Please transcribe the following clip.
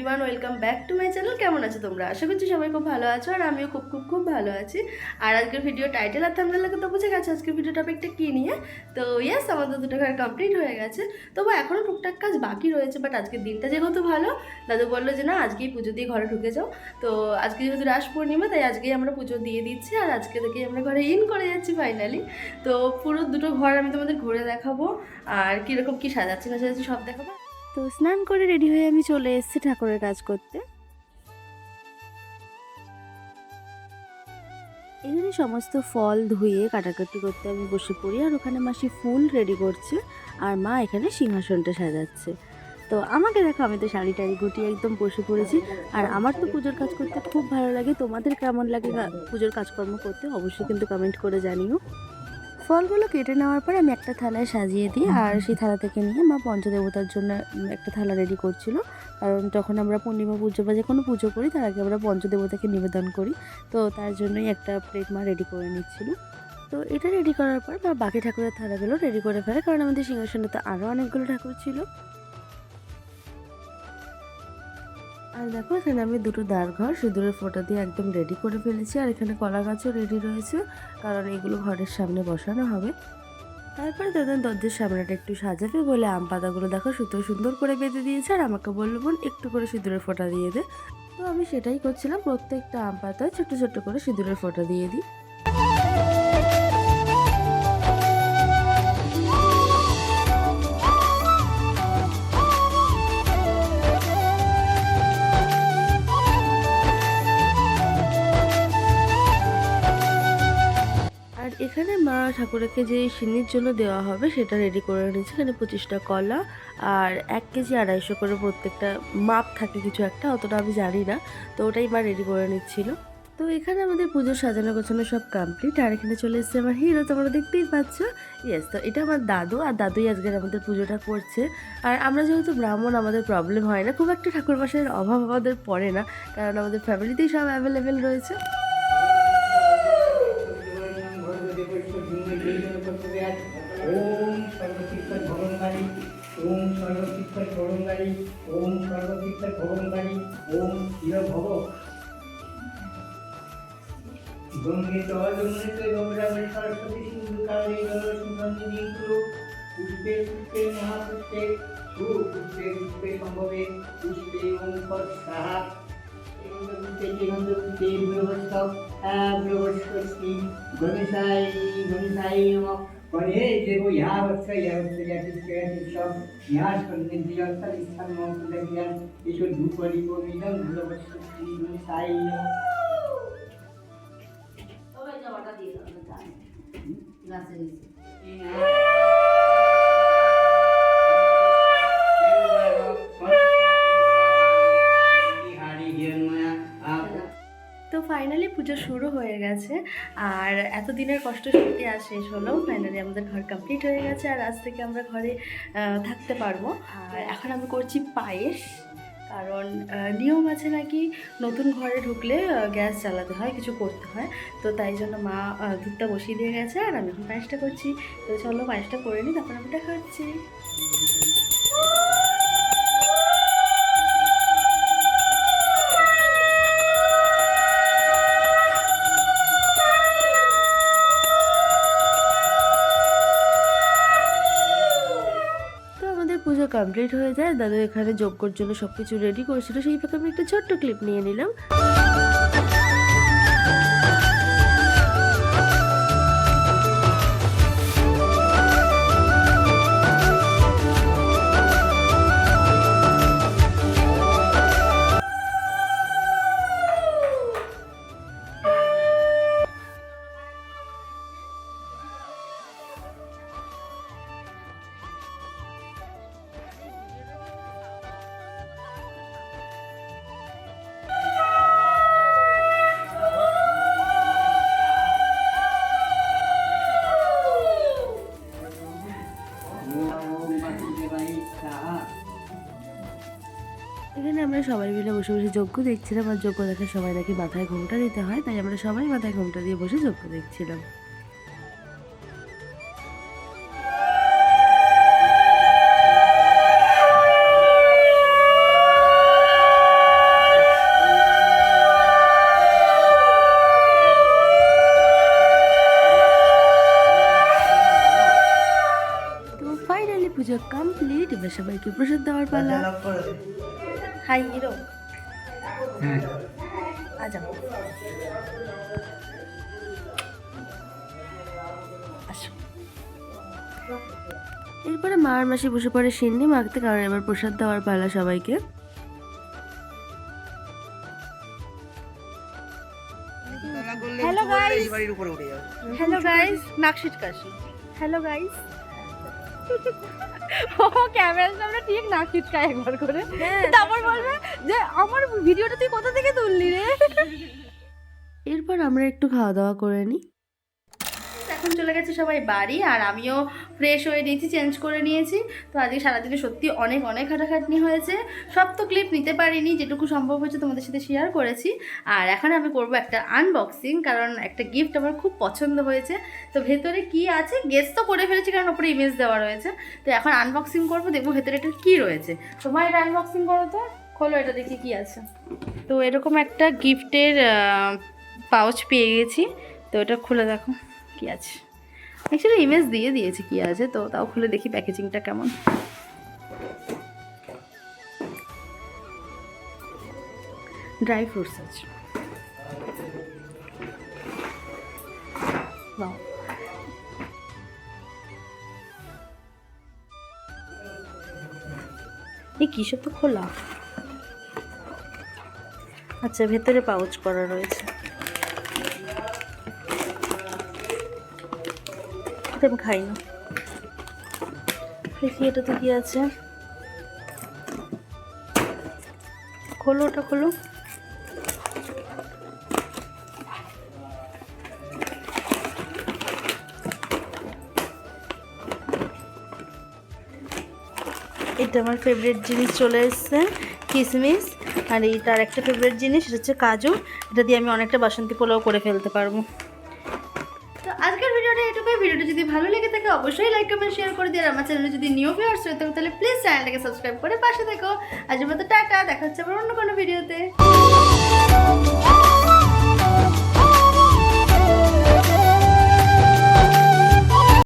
Everyone welcome back to my channel কেমন আছো তোমরা? আশা করছি সবাই খুব ভালো আছো আর আমিও খুব খুব খুব ভালো আছি। আর আজকের ভিডিও টাইটেল আর থামলে লাগে তো বুঝে গেছে, আজকের ভিডিও টপিকটা কী নিয়ে? তো ইয়েস আমাদের দুটো ঘর কমপ্লিট হয়ে গেছে। তবু এখনও টুকটাক কাজ বাকি রয়েছে বাট আজকের দিনটা যেহেতু ভালো, দাদু বলল যে না, আজকেই পুজো দিয়ে ঘরে ঢুকে যাও। তো আজকে যেহেতু রাস পূর্ণিমা, তাই আজকেই আমরা পুজো দিয়ে দিচ্ছি আর আজকে থেকেই আমরা ঘরে ইন করে যাচ্ছি ফাইনালি তো পুরো দুটো ঘর আমি তোমাদের ঘুরে দেখাবো। আর কীরকম কী সাজাচ্ছি না সাজাচ্ছি সব দেখাবো। তো স্নান করে রেডি হয়ে আমি চলে এসেছি ঠাকুরের কাজ করতে। এখানে সমস্ত ফল ধুয়ে কাটাকাটি করতে আমি বসে পড়ি, আর ওখানে মাসি ফুল রেডি করছে, আর মা এখানে সিংহাসনটা সাজাচ্ছে। তো আমাকে দেখো, আমি তো শাড়ি টাড়ি গুটিয়ে একদম বসে পড়েছি, আর আমার তো পুজোর কাজ করতে খুব ভালো লাগে। তোমাদের কেমন লাগে পুজোর কাজকর্ম করতে, অবশ্যই কিন্তু কমেন্ট করে জানিও। ফলগুলো কেটে নেওয়ার পর আমি একটা থালায় সাজিয়ে দিই আর সেই থালা থেকে নিয়ে মা পঞ্চদেবতার জন্য একটা থালা রেডি করছিল। কারণ যখন আমরা পূর্ণিমা পুজো বা যে কোনো পুজো করি তার আগে আমরা পঞ্চদেবতাকে নিবেদন করি। তো তার জন্যই একটা প্লেট মা রেডি করে নিচ্ছিল। তো এটা রেডি করার পর বা বাকি ঠাকুরের থালাগুলো রেডি করে ফেলে কারণ আমাদের সিংহাসনে তো আরও অনেকগুলো ঠাকুর ছিল। আর দেখো, এখানে আমি দুটো দাঁড় ঘর সিঁদুরের ফোঁটা দিয়ে একদম রেডি করে ফেলেছি। আর এখানে কলা গাছও রেডি রয়েছে, কারণ এগুলো ঘরের সামনে বসানো হবে। তারপরে দাদা দরজার সামনেটা একটু সাজাবে বলে আম পাতাগুলো দেখো সুতো সুন্দর করে বেঁধে দিয়েছে, আর আমাকে বলল, বোন, একটু করে সিঁদুরের ফোটা দিয়ে দে। তো আমি সেটাই করছিলাম, প্রত্যেকটা আম পাতায় ছোট্ট ছোট্ট করে সিঁদুরের ফোঁটা দিয়ে দিই। ঠাকুরকে যে সিন্নির জন্য দেওয়া হবে সেটা রেডি করে নিয়েছে। এখানে পঁচিশটা কলা আর এক কেজি আড়াইশো করে প্রত্যেকটা মাপ থাকে কিছু একটা, অতটা আমি জানি না। তো ওটাই মা রেডি করে নিচ্ছিল। তো এখানে আমাদের পুজোর সাজানো গোছানো সব কমপ্লিট আর এখানে চলে এসেছে আমার হিরো তোমরা দেখতেই পাচ্ছ। ইয়েস তো এটা আমার দাদু, আর দাদুই আজকের আমাদের পুজোটা করছে। আর আমরা যেহেতু ব্রাহ্মণ, আমাদের প্রবলেম হয় না। খুব একটা ঠাকুর বাসার অভাব আমাদের পড়ে না, কারণ আমাদের ফ্যামিলিতেই সব অ্যাভেলেবেল রয়েছে। ওম সর্বশিক্ষক ভবনকারী ওম সর্বশিক্ষক ভবনকারী ওম সর্বশিক্ষক ভবনকারী ওম চির ভব গঙ্গে চল যমুনেতে গঙ্গাবলী সরস্বতী সিন্ধু কালে জল সুগন্ধি কুরু পুষ্পে পুষ্পে মহাপুষ্পে সুপুষ্পে পুষ্পে সম্ভবে পুষ্পে ওম পদ সাহা গণেশাই গণেশাই নমঃ গণে দেব ইহা বৎস ইহা বৎস ইহা চিত্তম ইহা সন্নিধিয়ং তদিস্থান মম পুদজ্ঞান এসো ধূপরি পবিদং ভগবৎ শ্রী গণেশাই নমঃ তো পুজো শুরু হয়ে গেছে। আর এতদিনের কষ্ট সত্যি আর শেষ হলো ফাইনালি আমাদের ঘর কমপ্লিট হয়ে গেছে আর আজ থেকে আমরা ঘরে থাকতে পারব। আর এখন আমি করছি পায়েস, কারণ নিয়ম আছে নাকি নতুন ঘরে ঢুকলে গ্যাস জ্বালাতে হয়, কিছু করতে হয়। তো তাই জন্য মা দুধটা বসিয়ে দিয়ে গেছে আর আমি এখন পায়েসটা করছি। তো চলো পায়েসটা করে নিই, তারপর আমি দেখা হচ্ছি। কমপ্লিট হয়ে যায়। দাদু এখানে যজ্ঞর জন্য সব কিছু রেডি করেছিল সেই ফাঁকে আমি একটা ছোট্ট ক্লিপ নিয়ে নিলাম। সবাই মিলে বসে বসে যজ্ঞ দেখছিলাম আর যজ্ঞ দেখার সবাই নাকি মাথায় ঘোমটা দিতে হয়, তাই আমরা সবাই মাথায় ঘোমটা দিয়ে বসে যজ্ঞ দেখছিলাম। পুজো কমপ্লিট এবার সবাইকে প্রসাদ দেওয়ার পালা। Hi hero. হ্যাঁ এরপরে মার মাসি বসে পড়ে সিন্নি মাখতে কারণ এবার প্রসাদ দেওয়ার পালা সবাইকে। হ্যালো গাইস হ্যালো গাইস নাকশিট কাশি হ্যালো গাইস ও ক্যামেরার সামনে ঠিক না ছিটকায় একবার করে। তারপর বলবে যে আমার ভিডিওটা তুই কোথা থেকে তুললি রে? এরপর আমরা একটু খাওয়া দাওয়া করে নিই। এখন চলে গেছে সবাই বাড়ি আর আমিও ফ্রেশ হয়ে নিয়েছি চেঞ্জ করে নিয়েছি। তো আজকে সারাদিনে সত্যি অনেক অনেক খাটাখাটনি হয়েছে। সব তো ক্লিপ নিতে পারিনি, যেটুকু সম্ভব হয়েছে তোমাদের সাথে শেয়ার করেছি। আর এখন আমি করব একটা আনবক্সিং কারণ একটা গিফট আমার খুব পছন্দ হয়েছে। তো ভেতরে কি আছে? গেস তো করে ফেলেছি, কারণ ওপরে ইমেজ দেওয়া রয়েছে। তো এখন আনবক্সিং করব, দেখব ভেতরে এটা কী রয়েছে। তোমার এটা আনবক্সিং করো তো। খোলো, এটা দেখি কি আছে। তো এরকম একটা গিফটের পাউচ পেয়ে গেছি। তো এটা খুলে দেখো। কি আছে? অ্যাকচুয়ালি ইমেজ দিয়ে দিয়েছি কি আছে, তো তাও খুলে দেখি প্যাকেজিংটা কেমন। ড্রাই ফ্রুটস আছে. এই কিসব তো খোলা? আচ্ছা ভেতরে পাউচ করা রয়েছে। এটা খাই না। দেখি এটাতে কি আছে। খোলো, ওটা খোলো। এটা আমার ফেভারিট জিনিস চলে এসছে, কিসমিস। আর এই তার একটা ফেভারিট জিনিস হচ্ছে কাজু। এটা দিয়ে আমি অনেকটা বাসন্তী পোলাও করে ফেলতে পারব। ভিডিওটা যদি ভালো লেগে থাকে, অবশ্যই লাইক কমেন্ট শেয়ার করে দিয়ে আর আমার চ্যানেলে যদি নিউ ভিউয়ার্স হয়ে থাকো, তাহলে প্লিজ চ্যানেলটাকে সাবস্ক্রাইব করে পাশে থেকো। আজ মতো টাটা, দেখা হচ্ছে আবার অন্য কোনো ভিডিওতে